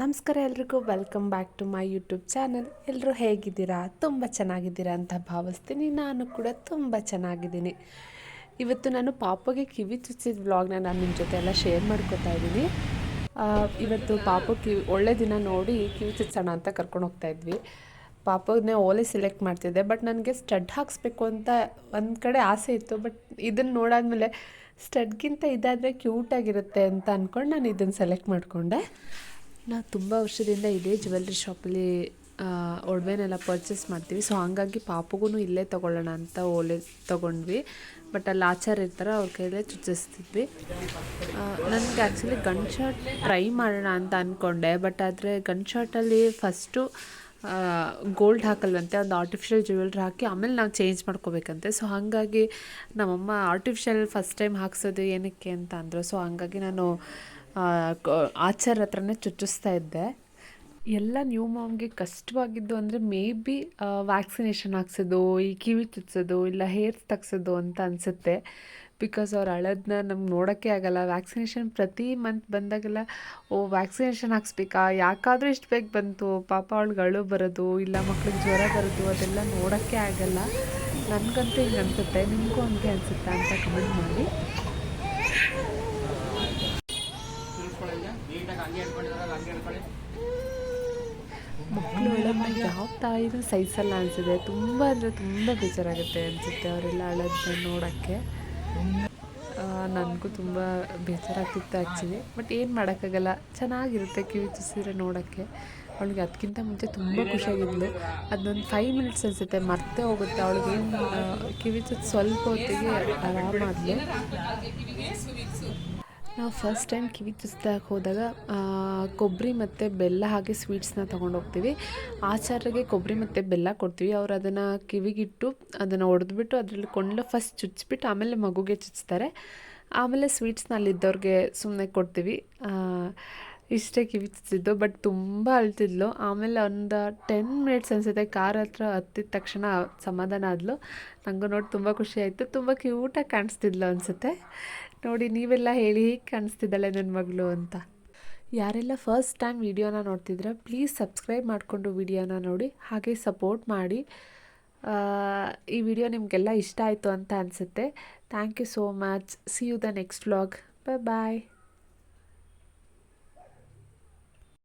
ನಮಸ್ಕಾರ ಎಲ್ರಿಗೂ welcome back to my YouTube channel ಎಲ್ಲರೂ ಹೇಗಿದ್ದೀರಾ? ತುಂಬ ಚೆನ್ನಾಗಿದ್ದೀರಾ ಅಂತ ಭಾವಿಸ್ತೀನಿ. ನಾನು ಕೂಡ ತುಂಬ ಚೆನ್ನಾಗಿದ್ದೀನಿ. ಇವತ್ತು ನಾನು ಪಾಪಗೆ ಕಿವಿ ಚುಚ್ಚಿದ ವ್ಲಾಗ್ನ ನಾನು ನಿಮ್ಮ ಜೊತೆ ಎಲ್ಲ ಶೇರ್ ಮಾಡ್ಕೋತಾ ಇದ್ದೀನಿ. ಇವತ್ತು ಪಾಪು ಕಿವಿ ಒಳ್ಳೆ ದಿನ ನೋಡಿ ಕಿವಿ ಚುಚ್ಚೋಣ ಅಂತ ಕರ್ಕೊಂಡು ಹೋಗ್ತಾ ಇದ್ವಿ. ಪಾಪನೇ ಓಲೆ ಸೆಲೆಕ್ಟ್ ಮಾಡ್ತಿದ್ದೆ ಬಟ್ ನನಗೆ ಸ್ಟಡ್ ಹಾಕಿಸ್ಬೇಕು ಅಂತ ಒಂದು ಕಡೆ ಆಸೆ ಇತ್ತು ಬಟ್ ಇದನ್ನು ನೋಡಾದ್ಮೇಲೆ ಸ್ಟಡ್ಗಿಂತ ಇದಾದರೆ ಕ್ಯೂಟಾಗಿರುತ್ತೆ ಅಂತ ಅಂದ್ಕೊಂಡು ನಾನು ಇದನ್ನು ಸೆಲೆಕ್ಟ್ ಮಾಡಿಕೊಂಡೆ. ನಾವು ತುಂಬ ವರ್ಷದಿಂದ ಇದೇ ಜ್ಯುವೆಲ್ರಿ ಶಾಪಲ್ಲಿ ಒಡವೆನೆಲ್ಲ ಪರ್ಚೇಸ್ ಮಾಡ್ತೀವಿ. ಸೊ ಹಾಗಾಗಿ ಪಾಪುಗೂ ಇಲ್ಲೇ ತೊಗೊಳ್ಳೋಣ ಅಂತ ಓಲೆ ತೊಗೊಂಡ್ವಿ. ಬಟ್ ಅಲ್ಲಿ ಆಚಾರ ಇರ್ತಾರೆ, ಅವ್ರ ಕೈಲೇ ಚುಚ್ಚಿಸ್ತಿದ್ವಿ. ನನಗೆ ಆ್ಯಕ್ಚುಲಿ ಗನ್ ಶಾಟ್ ಟ್ರೈ ಮಾಡೋಣ ಅಂತ ಅಂದ್ಕೊಂಡೆ ಬಟ್ ಆದರೆ ಗನ್ ಶಾಟಲ್ಲಿ ಫಸ್ಟು ಗೋಲ್ಡ್ ಹಾಕಲ್ವಂತೆ, ಒಂದು ಆರ್ಟಿಫಿಷಿಯಲ್ ಜ್ಯುವೆಲ್ರಿ ಹಾಕಿ, ಆಮೇಲೆ ನಾವು ಚೇಂಜ್ ಮಾಡ್ಕೋಬೇಕಂತೆ. ಸೊ ಹಾಗಾಗಿ ನಮ್ಮಮ್ಮ ಆರ್ಟಿಫಿಷಿಯಲ್ ಫಸ್ಟ್ ಟೈಮ್ ಹಾಕ್ಸೋದು ಏನಕ್ಕೆ ಅಂತ ಅಂದರು. ಸೊ ಹಾಗಾಗಿ ನಾನು ಆಚಾರ್ ಹತ್ರನೇ ಚುಚ್ಚಿಸ್ತಾ ಇದ್ದೆ. ಎಲ್ಲ ನ್ಯೂ ಮಾಮ್ಗೆ ಕಷ್ಟವಾಗಿದ್ದು ಅಂದರೆ ಮೇ ಬಿ ವ್ಯಾಕ್ಸಿನೇಷನ್ ಹಾಕ್ಸೋದು, ಈ ಕಿವಿ ಚುಚ್ಚೋದು, ಇಲ್ಲ ಹೇರ್ಸ್ ತಗ್ಸೋದು ಅಂತ ಅನಿಸುತ್ತೆ. ಬಿಕಾಸ್ ಅವ್ರು ಅಳೋದನ್ನ ನಮ್ಗೆ ನೋಡೋಕ್ಕೆ ಆಗಲ್ಲ. ವ್ಯಾಕ್ಸಿನೇಷನ್ ಪ್ರತಿ ಮಂತ್ ಬಂದಾಗೆಲ್ಲ, ಓ, ವ್ಯಾಕ್ಸಿನೇಷನ್ ಹಾಕ್ಸ್ಬೇಕಾ? ಯಾಕಾದರೂ ಇಷ್ಟು ಬೇಗ ಬಂತು. ಪಾಪ ಅವಳಿಗೆ ಅಳು ಬರೋದು, ಇಲ್ಲ ಮಕ್ಳಿಗೆ ಜ್ವರ ಬರೋದು, ಅದೆಲ್ಲ ನೋಡೋಕ್ಕೆ ಆಗಲ್ಲ. ನನಗಂತೂ ಹಿಂಗೆ ಅನಿಸುತ್ತೆ. ನಿಮಗೂ ಹಂಗೆ ಅನಿಸುತ್ತೆ ಅಂತ ಕಮೆಂಟ್ ಮಾಡಿ. ಮಕ್ಕಳು ಯಾವ ತಾಯಿನೂ ಸಹಿಸಲ್ಲ ಅನಿಸುತ್ತೆ ತುಂಬ ಅಂದರೆ ತುಂಬ ಬೇಜಾರಾಗುತ್ತೆ ಅನಿಸುತ್ತೆ ಅವರೆಲ್ಲ ಅಳೋದನ್ನ ನೋಡೋಕ್ಕೆ. ನನಗೂ ತುಂಬ ಬೇಜಾರಾಗ್ತಿತ್ತು ಆ್ಯಕ್ಚುಲಿ ಬಟ್ ಏನು ಮಾಡೋಕ್ಕಾಗಲ್ಲ. ಚೆನ್ನಾಗಿರುತ್ತೆ ಕಿವಿ ಚುಸಿದ್ರೆ ನೋಡೋಕ್ಕೆ. ಅವಳಿಗೆ ಅದಕ್ಕಿಂತ ಮುಂಚೆ ತುಂಬ ಖುಷಿಯಾಗಿದ್ಲು. ಅದನ್ನೊಂದು ಫೈವ್ ಮಿನಿಟ್ಸ್ ಅನಿಸುತ್ತೆ. ಮರ್ತೇ ಹೋಗುತ್ತೆ. ಅವಳಿಗೆ ಕಿವಿ ಸ್ವಲ್ಪ ಹೊತ್ತಿಗೆ ಆರಾಮಾದ್ಲು ನಾವು ಫಸ್ಟ್ ಟೈಮ್ ಕಿವಿ ಚುಚ್ಚಿದಾಗ ಹೋದಾಗ ಕೊಬ್ಬರಿ ಮತ್ತು ಬೆಲ್ಲ ಹಾಗೆ ಸ್ವೀಟ್ಸ್ನ ತೊಗೊಂಡು ಹೋಗ್ತೀವಿ ಆಚಾರ್ಯಗೆ ಕೊಬ್ಬರಿ ಮತ್ತು ಬೆಲ್ಲ ಕೊಡ್ತೀವಿ. ಅವ್ರು ಅದನ್ನು ಕಿವಿಗಿಟ್ಟು ಅದನ್ನು ಒಡೆದ್ಬಿಟ್ಟು ಅದರಲ್ಲಿ ಕೊಂಡ್ಲು ಫಸ್ಟ್ ಚುಚ್ಚಿಬಿಟ್ಟು ಆಮೇಲೆ ಮಗುಗೆ ಚುಚ್ತಾರೆ. ಆಮೇಲೆ ಸ್ವೀಟ್ಸ್ನ ಅಲ್ಲಿದ್ದವ್ರಿಗೆ ಸುಮ್ಮನೆ ಕೊಡ್ತೀವಿ. ಇಷ್ಟೇ ಕಿವಿ ಚುಚ್ಚಿದ್ದು ಬಟ್ ತುಂಬ ಅಳ್ತಿದ್ಲು. ಆಮೇಲೆ ಒಂದು ಟೆನ್ ಮಿನಿಟ್ಸ್ ಅನಿಸುತ್ತೆ ಕಾರ್ ಹತ್ರ ಹತ್ತಿದ ತಕ್ಷಣ ಸಮಾಧಾನ ಆದ್ಲು. ನನಗೂ ನೋಡಿ ತುಂಬ ಖುಷಿ ಆಯಿತು. ತುಂಬ ಕ್ಯೂಟಾಗಿ ಕಾಣಿಸ್ತಿದ್ಲು ಅನಿಸುತ್ತೆ. ನೋಡಿ ನೀವೆಲ್ಲ ಹೇಳಿ ಹೇಗೆ ಕಾಣಿಸ್ತಿದ್ದಾಳೆ ನನ್ನ ಮಗಳು ಅಂತ. ಯಾರೆಲ್ಲ ಫಸ್ಟ್ ಟೈಮ್ ವಿಡಿಯೋನ ನೋಡ್ತಿದ್ರೆ ಪ್ಲೀಸ್ ಸಬ್ಸ್ಕ್ರೈಬ್ ಮಾಡಿಕೊಂಡು ವಿಡಿಯೋನ ನೋಡಿ, ಹಾಗೆ ಸಪೋರ್ಟ್ ಮಾಡಿ. ಈ ವಿಡಿಯೋ ನಿಮಗೆಲ್ಲ ಇಷ್ಟ ಆಯಿತು ಅಂತ ಅನಿಸುತ್ತೆ. Thank you so much see you the next vlog bye bye